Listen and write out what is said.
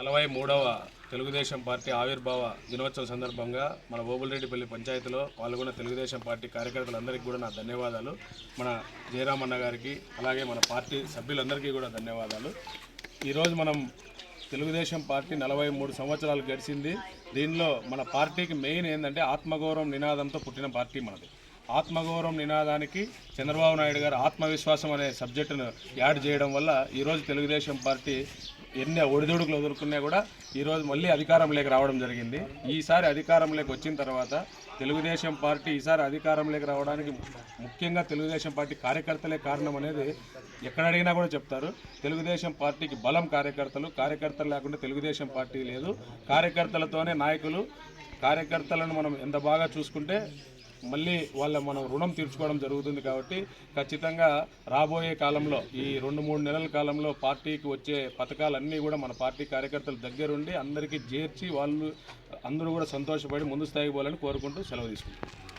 నలభై మూడవ తెలుగుదేశం పార్టీ ఆవిర్భావ దినోత్సవం సందర్భంగా మన ఓబుల్రెడ్డిపల్లి పంచాయతీలో పాల్గొన్న తెలుగుదేశం పార్టీ కార్యకర్తలందరికీ కూడా నా ధన్యవాదాలు. మన జయరామన్న గారికి అలాగే మన పార్టీ సభ్యులందరికీ కూడా ధన్యవాదాలు. ఈరోజు మనం తెలుగుదేశం పార్టీ నలభై మూడు సంవత్సరాలు గడిచింది. దీనిలో మన పార్టీకి మెయిన్ ఏంటంటే ఆత్మగౌరవం నినాదంతో పుట్టిన పార్టీ మనది. ఆత్మగౌరవం నినాదానికి చంద్రబాబు నాయుడు గారు ఆత్మవిశ్వాసం అనే సబ్జెక్టును యాడ్ చేయడం వల్ల ఈరోజు తెలుగుదేశం పార్టీ ఎన్ని ఒడిదుడుకులు ఎదుర్కొన్నా కూడా ఈరోజు మళ్ళీ అధికారంలోకి రావడం జరిగింది. ఈసారి అధికారంలోకి వచ్చిన తర్వాత తెలుగుదేశం పార్టీ ఈసారి అధికారంలోకి రావడానికి ముఖ్యంగా తెలుగుదేశం పార్టీ కార్యకర్తలే కారణం అనేది ఎక్కడ అడిగినా కూడా చెప్తారు. తెలుగుదేశం పార్టీకి బలం కార్యకర్తలు కార్యకర్తలు లేకుండా తెలుగుదేశం పార్టీ లేదు. కార్యకర్తలతోనే నాయకులు కార్యకర్తలను మనం ఎంత బాగా చూసుకుంటే మళ్ళీ వాళ్ళ మనం రుణం తీర్చుకోవడం జరుగుతుంది కాబట్టి ఖచ్చితంగా రాబోయే కాలంలో ఈ రెండు మూడు నెలల కాలంలో పార్టీకి వచ్చే పథకాలన్నీ కూడా మన పార్టీ కార్యకర్తల దగ్గరుండి అందరికీ చేర్చి వాళ్ళు అందరూ కూడా సంతోషపడి ముందు స్థాయికి పోవాలని కోరుకుంటూ సెలవు తీసుకుంటాం